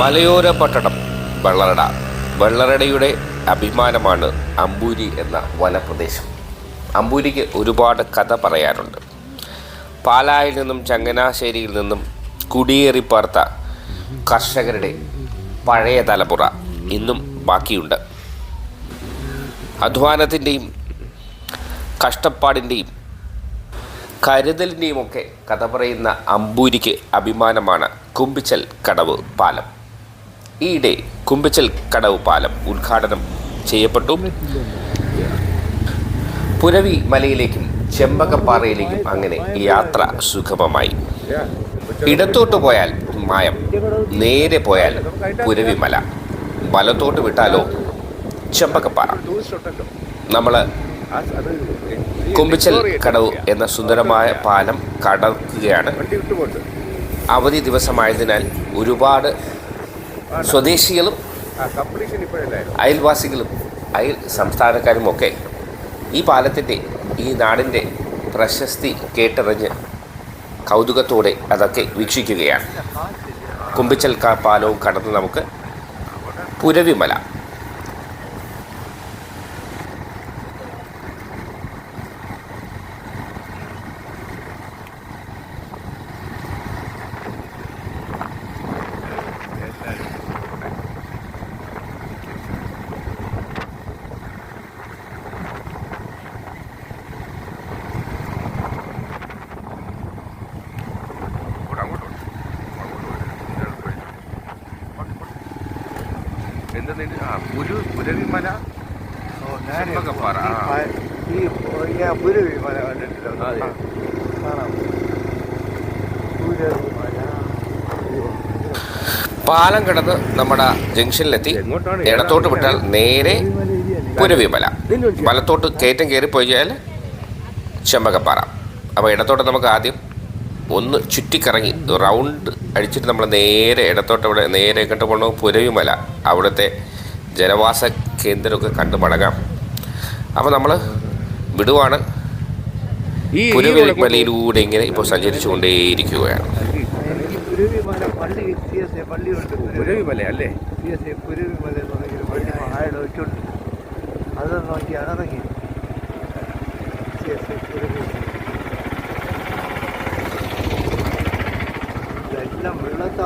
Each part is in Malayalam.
മലയോര പട്ടണം വെള്ളറട. വെള്ളറടയുടെ അഭിമാനമാണ് അമ്പൂരി എന്ന വനപ്രദേശം. അമ്പൂരിക്ക് ഒരുപാട് കഥ പറയാറുണ്ട്. പാലായിൽ നിന്നും ചങ്ങനാശ്ശേരിയിൽ നിന്നും കുടിയേറി പാർത്ത കർഷകരുടെ പഴയ തലമുറ ഇന്നും ബാക്കിയുണ്ട്. അധ്വാനത്തിന്റെയും കഷ്ടപ്പാടിന്റെയും കരുതലിന്റെയും ഒക്കെ കഥ പറയുന്ന അമ്പൂരിക്ക് അഭിമാനമാണ് കുമ്പിച്ചൽ കടവ് പാലം. ഈയിടെ കുമ്പിച്ചൽ കടവ് പാലം ഉദ്ഘാടനം ചെയ്യപ്പെട്ടു. പുരവി മലയിലേക്കും ചെമ്പകപ്പാറയിലേക്കും അങ്ങനെ യാത്ര സുഗമമായി. ഇടത്തോട്ട് പോയാൽ മായം നേരെ പോയാൽ പുരവി മല. വലത്തോട്ട് വിട്ടാലോ ചെമ്പകപ്പാറ. നമ്മൾ കുമ്പിച്ചൽ കടവ് എന്ന സുന്ദരമായ പാലം കടക്കുകയാണ്. അവധി ദിവസമായതിനാൽ ഒരുപാട് സ്വദേശികളും അയൽവാസികളും അയൽ സംസ്ഥാനക്കാരും ഒക്കെ ഈ പാലത്തിന്റെ ഈ നാടിന്റെ പ്രശസ്തി കേട്ടറിഞ്ഞ് കൗതുകത്തോടെ അതൊക്കെ വീക്ഷിക്കുകയാണ്. കുമ്പിച്ചൽക്കാ പാലവും കടന്ന് നമുക്ക് പുരവിമല. ആ പുരു പുരവിമല ഈ കണ്ടിട്ടില്ല. അതെ. കാണാം. പാലം കിടന്ന് നമ്മുടെ ജംഗ്ഷനിലെത്തി. ഇടത്തോട്ട് വിട്ടാൽ നേരെ പുരവിമല വലത്തോട്ട് കയറ്റം കയറി പോയാൽ ചെമ്പകപ്പാറ. അപ്പോൾ ഇടത്തോട്ട് നമുക്ക് ആദ്യം ഒന്ന് ചുറ്റിക്കറങ്ങി റൗണ്ട് അടിച്ചിട്ട് നമ്മൾ നേരെ ഇടത്തോട്ട് അവിടെ നേരെ കണ്ടു പോകണം പുരവിമല. അവിടുത്തെ ജനവാസ കേന്ദ്രമൊക്കെ കണ്ടു മടങ്ങാം. അപ്പോൾ നമ്മൾ വിടുവാണ്. ഈ പുരവിമലയിലൂടെ ഇങ്ങനെ ഇപ്പോൾ സഞ്ചരിച്ചു കൊണ്ടേയിരിക്കുകയാണ് എനിക്ക് പുരവി മല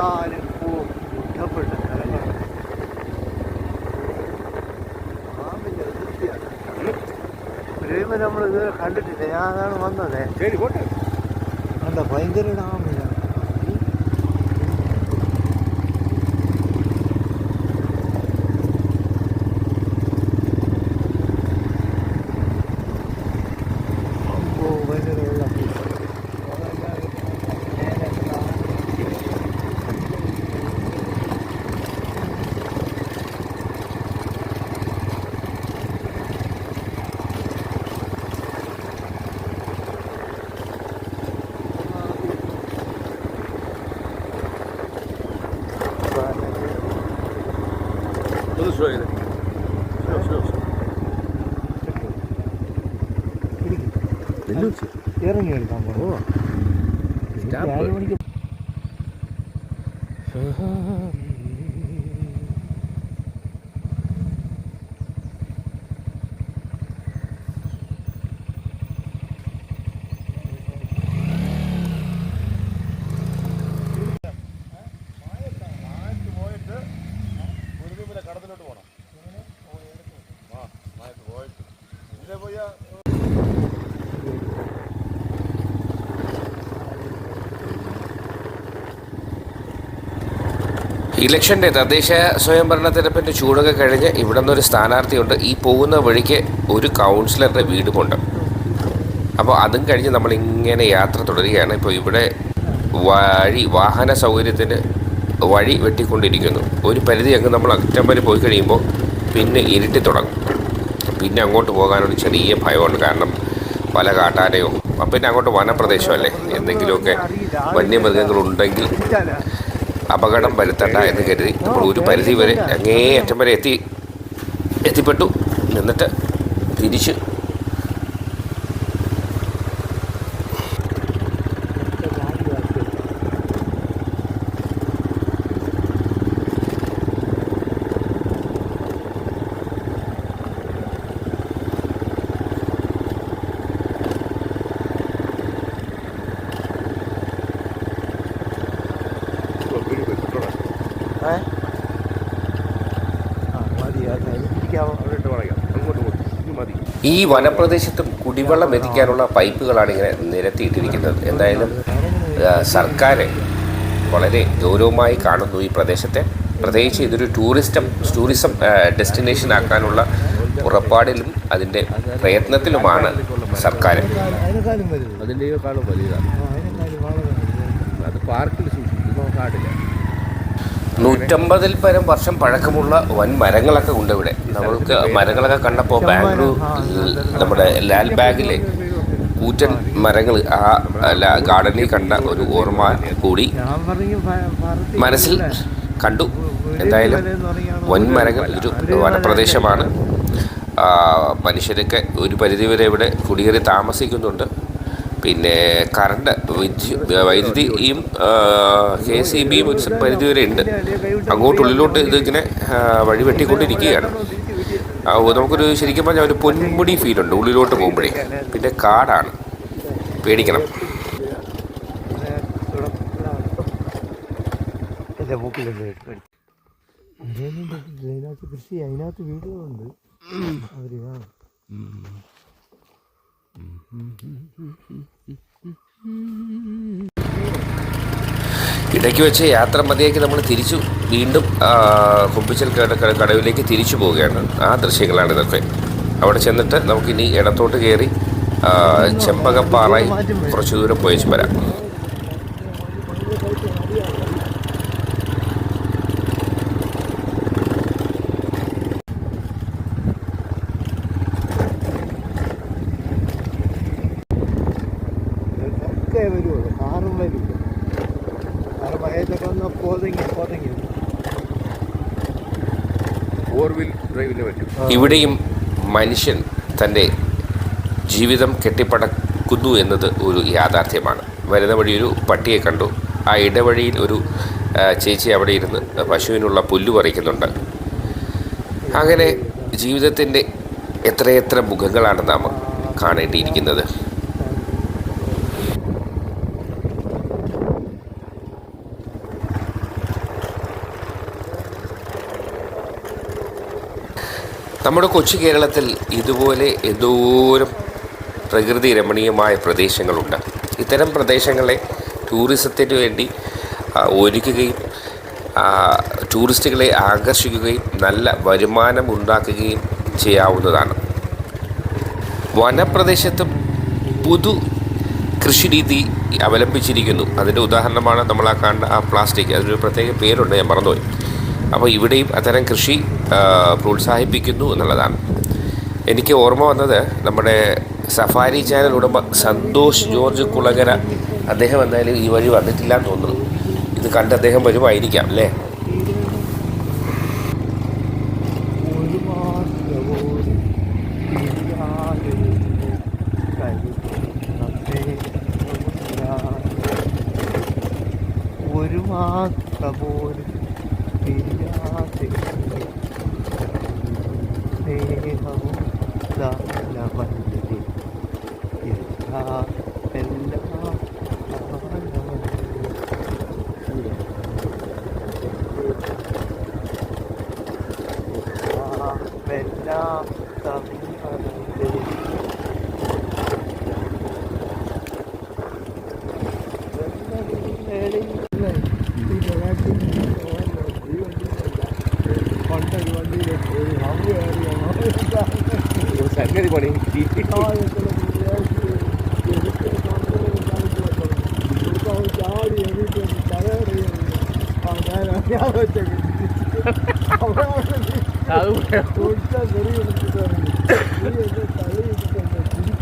സി എസ് എ പുരവി ഇതെല്ലാം വെള്ളത്താലും പോവും ബുദ്ധപ്പെട്ട സ്ഥലങ്ങളാണ് പാമ്പിൻ്റെ വൃത്തിയാണ് പുരവിമല നമ്മൾ ഇതുവരെ കണ്ടിട്ടില്ല ഞാൻ അതാണ് വന്നത് ശരി പോട്ടെ എന്താ ഭയങ്കര ഡാമില്ല ഇറങ്ങി എടുക്കാൻ ഓ സ്റ്റാമ്പ്. ഏഴ് ഇലക്ഷന്റെ തദ്ദേശ സ്വയംഭരണ തെരഞ്ഞെടുപ്പിന്റെ ചൂടൊക്കെ കഴിഞ്ഞ് ഇവിടെ നിന്നൊരു സ്ഥാനാർത്ഥിയുണ്ട്. ഈ പോകുന്ന വഴിക്ക് ഒരു കൗൺസിലറുടെ വീടുമുണ്ട്. അപ്പോൾ അതും കഴിഞ്ഞ് നമ്മളിങ്ങനെ യാത്ര തുടരുകയാണ്. ഇപ്പോൾ ഇവിടെ വഴി വാഹന സൗകര്യത്തിന് വഴി വെട്ടിക്കൊണ്ടിരിക്കുന്നു. ഒരു പരിധി അങ്ങ് നമ്മൾ അറ്റം വരെ പോയി കഴിയുമ്പോൾ പിന്നെ ഇരുട്ടി തുടങ്ങും. പിന്നെ അങ്ങോട്ട് പോകാനൊരു ചെറിയ ഭയമുണ്ട്. കാരണം പല കാട്ടാനയോ പിന്നെ അങ്ങോട്ട് വനപ്രദേശമല്ലേ? എന്തെങ്കിലുമൊക്കെ വന്യമൃഗങ്ങളുണ്ടെങ്കിൽ അപകടം വരുത്തണ്ട എന്ന് കരുതി നമ്മൾ ഒരു പരിധി വരെ അങ്ങേ അറ്റം വരെ എത്തി എത്തിപ്പെട്ടു. എന്നിട്ട് തിരിച്ച് ഈ വനപ്രദേശത്തും കുടിവെള്ളം എത്തിക്കാനുള്ള പൈപ്പുകളാണ് ഇങ്ങനെ നിരത്തിയിട്ടിരിക്കുന്നത്. എന്തായാലും സർക്കാർ വളരെ ഗൗരവമായി കാണുന്നു ഈ പ്രദേശത്തെ. പ്രത്യേകിച്ച് ഇതൊരു ടൂറിസ്റ്റം ടൂറിസം ഡെസ്റ്റിനേഷൻ ആക്കാനുള്ള പുറപ്പാടിലും അതിന്റെ പ്രയത്നത്തിലുമാണ് സർക്കാർ അതിന്റെ കാണും വലിയതാണ്. അത് പാർക്കിൽ സൂക്ഷിക്കുന്നു കാടില്ല നൂറ്റമ്പതിൽ പരം വർഷം പഴക്കമുള്ള വൻ മരങ്ങളൊക്കെ ഉണ്ട് ഇവിടെ. നമ്മൾക്ക് മരങ്ങളൊക്കെ കണ്ടപ്പോൾ ബാംഗ്ലൂർ നമ്മുടെ ലാൽ ബാഗിലെ കൂറ്റൻ മരങ്ങൾ ആ ഗാർഡനിൽ കണ്ട ഒരു ഓർമ്മ കൂടി മനസ്സിൽ കണ്ടു. എന്തായാലും വൻ മരങ്ങൾ ഒരു വനപ്രദേശമാണ്. മനുഷ്യരൊക്കെ ഒരു പരിധിവരെ ഇവിടെ കുടിയേറി താമസിക്കുന്നുണ്ട്. പിന്നെ കറണ്ട് വിദ്യു വൈദ്യുതിയും കെ സി ബിയും ഒരു പരിധിവരെ ഉണ്ട്. അങ്ങോട്ടുള്ളിലോട്ട് ഇതിങ്ങനെ വഴി വെട്ടിക്കൊണ്ടിരിക്കുകയാണ് ആ, നമുക്കൊരു ശരിക്കും പറഞ്ഞാൽ ഒരു പൊന്മുടി ഫീലുണ്ട് ഉള്ളിലോട്ട് പോകുമ്പോഴേ. പിന്നെ കാടാണ്. പേടിക്കണം. അതിനകത്ത് കൃഷി അതിനകത്ത് വീടുകളുണ്ട്. അവർ ആ ഇടയ്ക്ക് വെച്ച് യാത്ര മതിയാക്കി നമ്മൾ തിരിച്ചു വീണ്ടും കുമ്പിച്ചൽ കട കട- കടവിലേക്ക് തിരിച്ചു പോവുകയാണ് ആ ദൃശ്യങ്ങളാണ് ഇതൊക്കെ. അവിടെ ചെന്നിട്ട് നമുക്കിനി ഇടത്തോട്ട് കയറി ചെമ്പകപ്പാറ കുറച്ച് ദൂരം പോയച്ച് വരാം. ഇവിടെയും മനുഷ്യൻ തന്റെ ജീവിതം കെട്ടിപ്പടക്കുന്നു എന്നത് ഒരു യാഥാർത്ഥ്യമാണ്. വരുന്ന ഒരു പട്ടിയെ കണ്ടു. ആ ഇടവഴിയിൽ ഒരു ചേച്ചി അവിടെ ഇരുന്ന് പശുവിനുള്ള പുല്ല് പറിക്കുന്നുണ്ട്. അങ്ങനെ ജീവിതത്തിന്റെ എത്രയെത്ര മുഖങ്ങളാണ് നാം കാണേണ്ടിയിരിക്കുന്നത്? നമ്മുടെ കൊച്ചു കേരളത്തിൽ ഇതുപോലെ എന്തോരം പ്രകൃതി രമണീയമായ പ്രദേശങ്ങളുണ്ട്. ഇത്തരം പ്രദേശങ്ങളെ ടൂറിസത്തിന് വേണ്ടി ഒരുക്കുകയും ടൂറിസ്റ്റുകളെ ആകർഷിക്കുകയും നല്ല വരുമാനം ഉണ്ടാക്കുകയും ചെയ്യാവുന്നതാണ്. വനപ്രദേശത്ത് പുതു കൃഷിരീതി അവലംബിച്ചിരിക്കുന്നു. അതിന്റെ ഉദാഹരണമാണ് നമ്മൾ ആ കാണുന്ന ആ പ്ലാസ്റ്റിക്. അതിനൊരു പ്രത്യേക പേരുണ്ട് ഞാൻ മറന്നുപോയി. അപ്പോൾ ഇവിടെയും അത്തരം കൃഷി പ്രോത്സാഹിപ്പിക്കുന്നു എന്നുള്ളതാണ്. എനിക്ക് ഓർമ്മ വന്നത് നമ്മുടെ സഫാരി ചാനൽ ഉടമ സന്തോഷ് ജോർജ് കുളകര അദ്ദേഹം എന്തായാലും ഈ വഴി വന്നിട്ടില്ല എന്ന് തോന്നുന്നു. ഇത് കണ്ട് അദ്ദേഹം വരുമായിരിക്കാം അല്ലേ?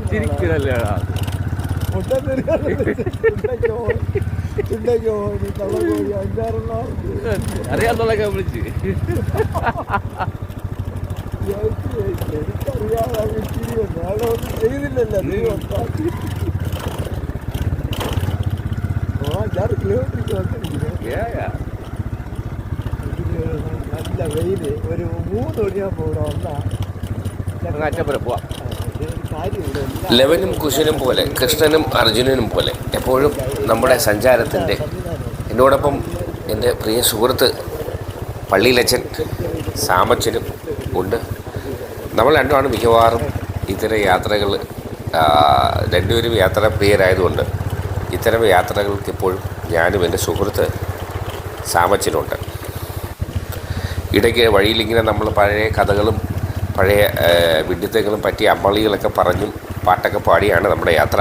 ചിരിക്കണല്ലേടാ അറിയാന്നുള്ളൊക്കെ വിളിച്ച് ചെയ്തില്ലല്ലോ നല്ല ഒരു മൂന്ന് മണിയാകുമ്പോൾ ഇവിടെ വന്നാ അങ്ങ് അറ്റപ്പുറം പോവാം. ലവനും കുശനും പോലെ കൃഷ്ണനും അർജുനനും പോലെ എപ്പോഴും നമ്മുടെ സഞ്ചാരത്തിന്റെ എന്നോടൊപ്പം എന്റെ പ്രിയ സുഹൃത്ത് പള്ളിയിലച്ചൻ സാമച്ചനും ഉണ്ട്. നമ്മൾ രണ്ടുമാണ് മിക്കവാറും ഇത്തരം യാത്രകൾ രണ്ടുപേരും യാത്ര പ്രിയരായതുകൊണ്ട് ഇത്തരം യാത്രകൾക്ക് ഇപ്പോഴും ഞാനും എന്റെ സുഹൃത്ത് സാമച്ചനുണ്ട്. ഇടയ്ക്ക് വഴിയിലിങ്ങനെ നമ്മൾ പഴയ കഥകളും പഴയ വിഡിത്തങ്ങളും പറ്റിയ അമ്മളികളൊക്കെ പറഞ്ഞും പാട്ടൊക്കെ പാടിയാണ് നമ്മുടെ യാത്ര.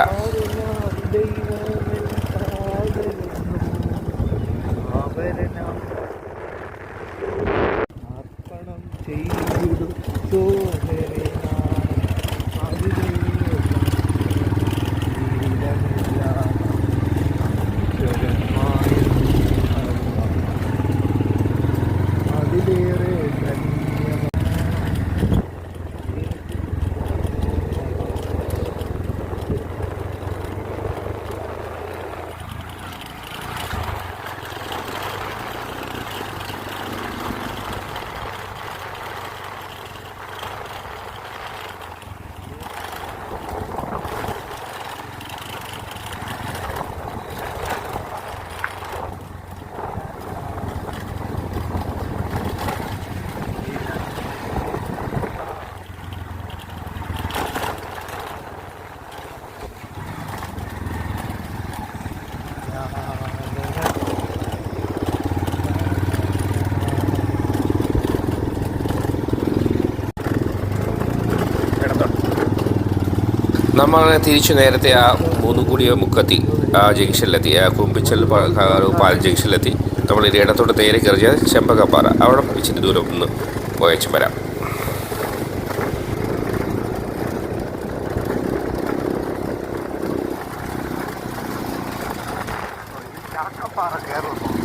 നമ്മൾ തിരിച്ചു നേരത്തെ ആ മൂന്നും കൂടിയ മുക്കത്തി ആ ജംഗ്ഷനിലെത്തി. ആ കുമ്പിച്ചൽ പാൽ ജംഗ്ഷനിലെത്തി. നമ്മൾ ഇനി ഇടത്തോട്ട് നേരെ കയറിയ ചെമ്പകപ്പാറ. അവിടെ ഇച്ചിരി ദൂരം ഒന്ന് പോയച്ചു വരാം. ചാക്കപ്പാറ കയറുന്നു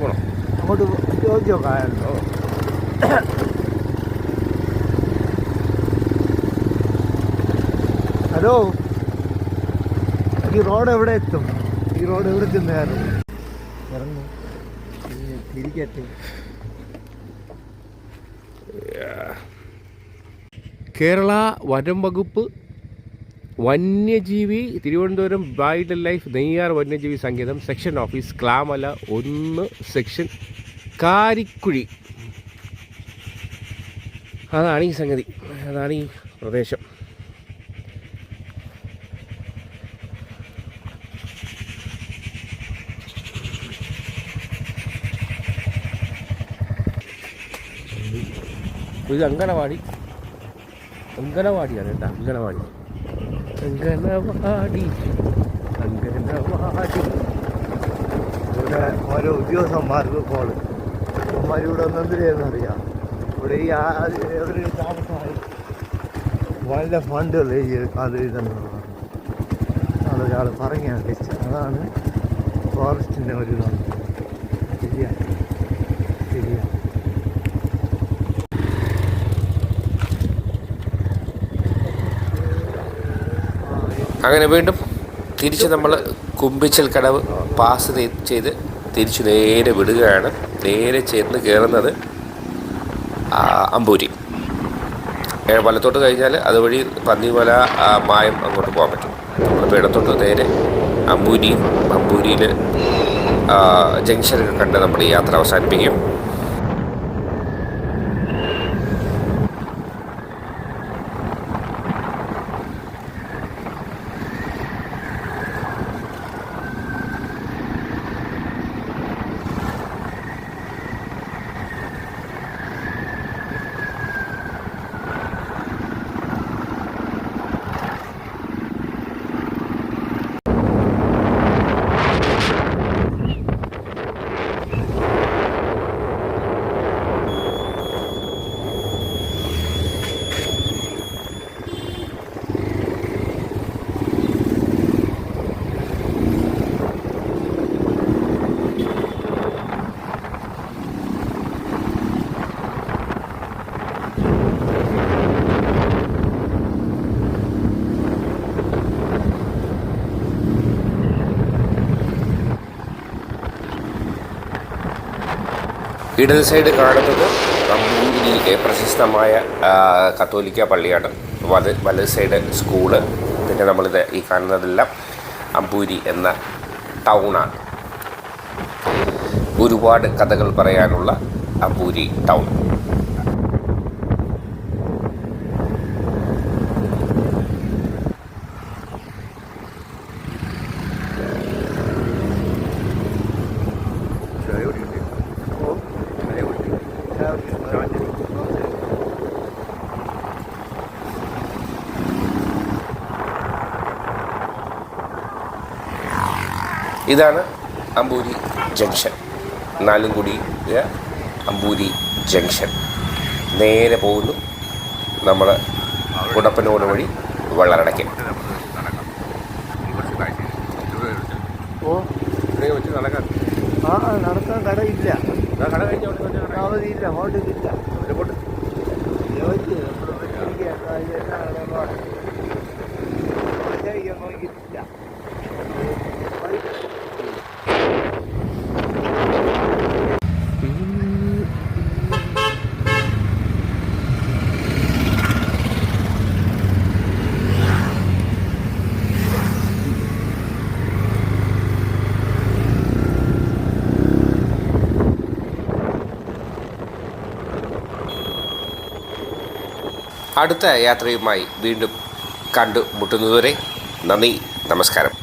പോണം? അങ്ങോട്ട് ചോദിച്ചോ കായല്ലോ ഹലോ? ഈ റോഡ് എവിടെ എത്തും? ഈ റോഡ് എവിടെ ചെന്നായിരുന്നു ഇറങ്ങും. തിരിക്കട്ടെ കേരള വനം വകുപ്പ് വന്യജീവി തിരുവനന്തപുരം വൈൽഡ് ലൈഫ് നെയ്യാർ വന്യജീവി സങ്കേതം സെക്ഷൻ ഓഫീസ് ക്ലാമല ഒന്ന് സെക്ഷൻ കാരിക്കുഴി. അതാണ് ഈ സംഗതി. അതാണ് ഈ പ്രദേശം. ഇത് അങ്കണവാടി. അങ്കണവാടിയാണ് കേട്ടോ അങ്കനവാടി അങ്കനവാടി അങ്കനവാടി ഇവിടെ ഓരോ ഉദ്യോഗസ്ഥന്മാർക്ക് കോൾ ഇവിടെ ഒന്നെന്തിനായിരുന്നു അറിയാം? ഇവിടെ ഈ ഒരു താമസമായി. വളരെ ഫണ്ടുകൾ ഈ ഇതെന്നുള്ളതാണ് അതൊരാൾ പറയാൻ വെച്ചത് അതാണ് ഫോറസ്റ്റിന്റെ ഒരു ഇതാണ് അങ്ങനെ വീണ്ടും തിരിച്ച് നമ്മൾ കുമ്പിച്ചൽ കടവ് പാസ് ചെയ്- ചെയ്ത് തിരിച്ചു നേരെ വിടുകയാണ്. നേരെ ചേർന്ന് കയറുന്നത് അമ്പൂരി. വലത്തോട്ട് കഴിഞ്ഞാൽ അതുവഴി പന്നിമല മായം അങ്ങോട്ട് പോകാൻ പറ്റും. നമ്മളിപ്പോൾ ഇടത്തോട്ട് നേരെ അമ്പൂരിയും അമ്പൂരിയിൽ ജംഗ്ഷനൊക്കെ കണ്ട് നമ്മുടെ യാത്ര അവസാനിപ്പിക്കും. ഇടത് സൈഡ് കാണുന്നത് അമ്പൂരിയിലെ പ്രശസ്തമായ കത്തോലിക്ക പള്ളിയാണ്. വല വലത് സൈഡ് സ്കൂൾ. പിന്നെ നമ്മളിത് ഈ കാണുന്നതെല്ലാം അമ്പൂരി എന്ന ടൗണാണ്. ഒരുപാട് കഥകൾ പറയാനുള്ള അമ്പൂരി ടൗൺ. ഇതാണ് അമ്പൂരി ജംഗ്ഷൻ. നാലും കൂടി അമ്പൂരി ജംഗ്ഷൻ. നേരെ പോകുന്നു നമ്മൾ കുടപ്പനോട് വഴി വെള്ളറടയ്ക്ക് ഓ ഇവിടെ വെച്ച് നടക്കാൻ. ആ നടക്കാൻ കടയില്ല. കട കഴിഞ്ഞ അവിടെ വെച്ച് നടക്കാം. അവധിയില്ല ഹോട്ടലില്ല. ചോദിച്ചു നമ്മൾ അടുത്ത യാത്രയുമായി വീണ്ടും കണ്ടുമുട്ടുന്നതുവരെ നന്ദി നമസ്കാരം.